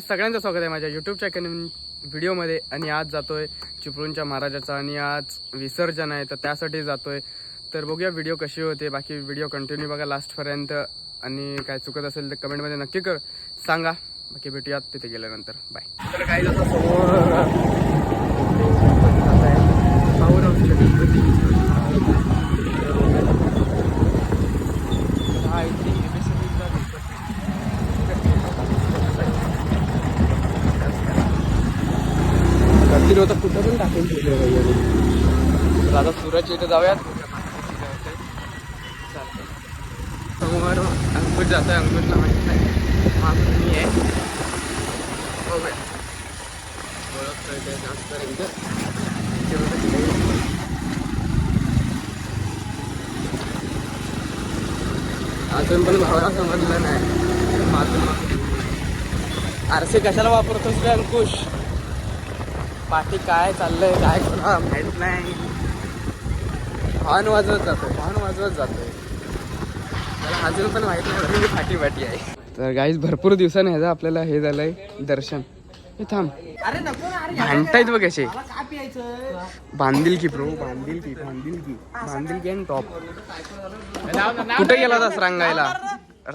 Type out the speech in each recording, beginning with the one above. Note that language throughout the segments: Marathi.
सगळ्यांचं स्वागत आहे माझ्या यूट्यूबच्या कॅन व्हिडिओमध्ये आणि आज जातोय चिपळूणच्या महाराजाचा आणि आज विसर्जन आहे तर त्यासाठी जातोय. तर बघूया व्हिडिओ कशी होते बाकी व्हिडिओ कंटिन्यू बघा लास्टपर्यंत आणि काय चुकत असेल तर कमेंटमध्ये नक्की कर. सांगा. बाकी भेटूयात तिथे गेल्यानंतर. बाय तर काही समोर गर्दी होतं कुठं पण टाकून ठेवलं पाहिजे. तर आता सुरतच्या इथे जाऊयात. समोर अंकुश जात आहे अंकुशला माहीत नाही. मागून मी आहे. बघूया. ओळखतोय ते जास्तपर्यंत. ते बघा तिथे. अजून पण भावना समजलं नाही. माझं आरसे कशाला वापरतोस रे अंकुश? पाठी काय चाललंय काय कोणा माहीत नाही. हॉर्न वाजवत जातोय हॉर्न वाजवत जातोय. त्याला अजून पण माहीत नाही मी पाठी पाठी आहे. तर गाईज भरपूर दिवसाने ह्याचं आपल्याला हे झालंय दर्शन. हे थांब. भांडतायत बघ असे. बांधील की प्रो बांधील की बांधील की. बांधील की आणि टॉप कुठे गेला होतास रंगायला?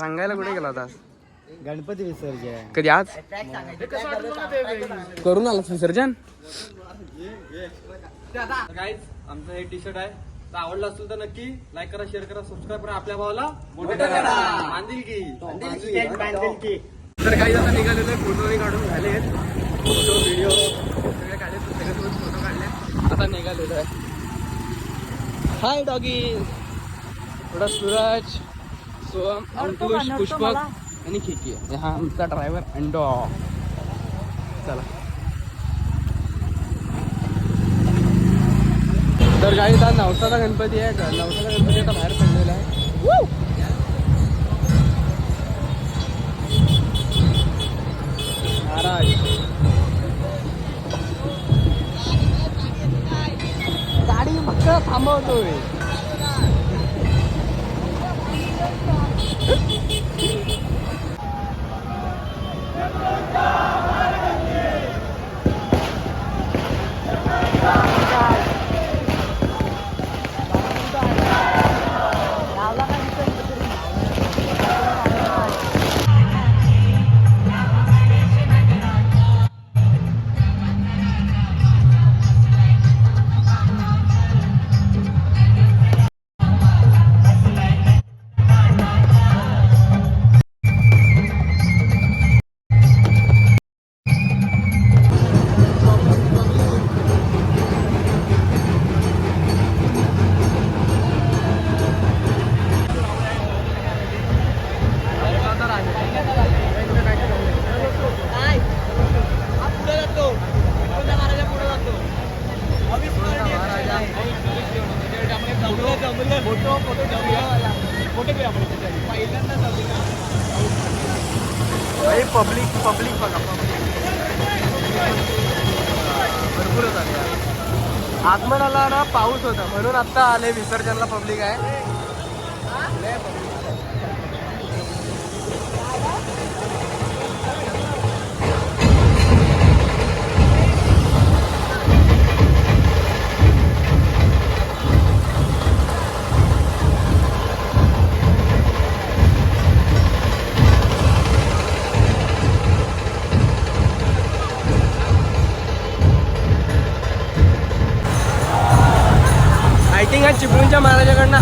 रंगायला कुठे गेला होतास? गणपती विसर्जन. कधी आज? करून आलास विसर्जन? गाईज आमचं हे टी शर्ट आहे. तर आवडलं असेल तर नक्की लाईक करा शेअर करा सबस्क्राईब करा आपल्या भावाला. मोठं करा. बांधील की. तर काही आता निघाले तर फोटो काढून झाले फोटो व्हिडिओ सगळे काढले सगळ्यासोबत फोटो काढले. आता निघालेलो आहे. हाय डॉगी थोडा सूरज. सोहम अंकुश पुष्पक. आणि खिकी आहे. हा आमचा ड्रायव्हर अंडो चला. तर काही आता नवसाचा गणपती आहे. का नवसाचा गणपती आता बाहेर पडलेला आहे. महाराज. गाडी फक्त थांबवतोय. जिंदाबाद पब्लिक पब्लिक बघा पब्लिक. भरपूरच आले आगमनाला ना पाऊस होता म्हणून आता आले विसर्जनला पब्लिक आहे. थिंक महाराजाकडनं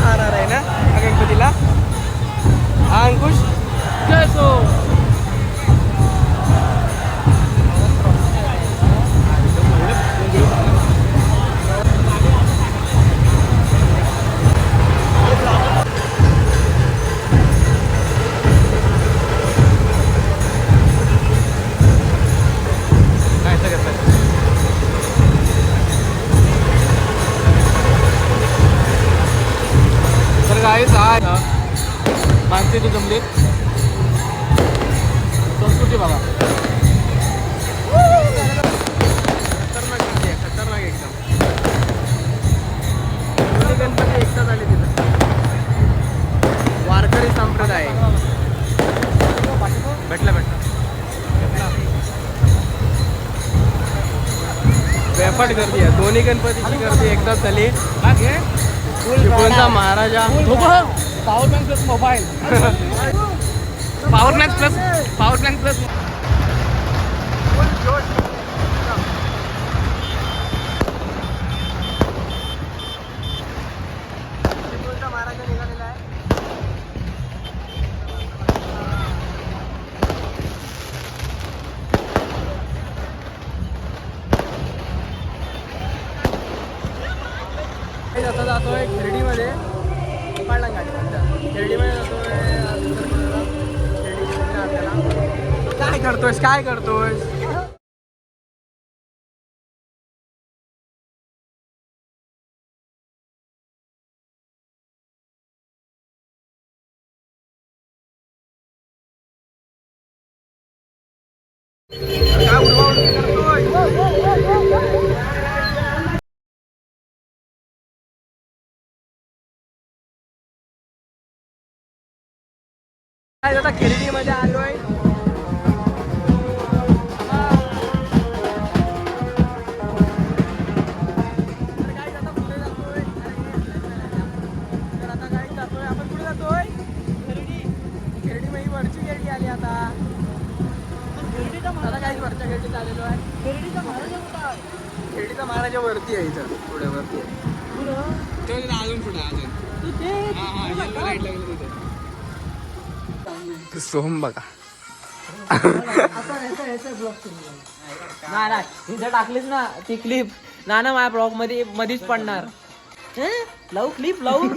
प्राईस आहे ना. मानते ती जमली. संस्कृती बाबा. खतरनाक खतरनाक एकदम. गणपती वारकरी संप्रदाय. गर्दी आहे. दोन्ही गणपतीची गर्दी एकदाच झाली. चिपळूणचा महाराजा. Power bank plus mobile power bank plus power bank plus हे आता जातोय खिर्डीमध्ये. पाळणा गाडी खेरडीमध्ये जातोय खेरडीमध्ये काय करतोयस? काय करतोयस? काय करतोय खेरडीत आलेलो आहे खेरडीचा महाराजा कुठं आहे खेरडीचा महाराजा वरती आहे. इथं पुढे? वरती आहे अजून पुढे अजून. सोहम बघा. नाही इथं टाकलीस ना ती क्लिप ना ना माझ्या ब्लॉगमध्ये मध्येच पडणार? लावू क्लिप लावू.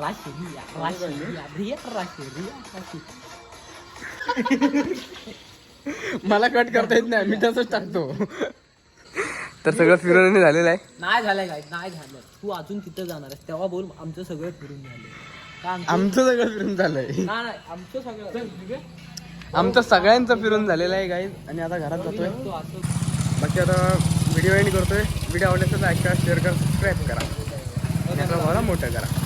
राशी रिया राशी रिया रिया राशी रिया राशी. मला कट करता येत नाही मी तसंच टाकतो. तर सगळं फिरून झालेलं आहे. नाही झालंय काय नाही झालं. तू अजून तिथं जाणार आहेस तेव्हा बोल आमचं सगळं फिरून झालं. आमचं- सगळं फिरून झालंय. आमचं सगळं आमचं सगळ्यांचं फिरून झालेलं आहे गाईज आणि आता घरात जातोय. तो असं बाकी आता व्हिडिओ एंड करतोय. व्हिडिओ आवडला तर लाईक करा शेअर करा सबस्क्राईब करा. आपला भावाला मोठं करा.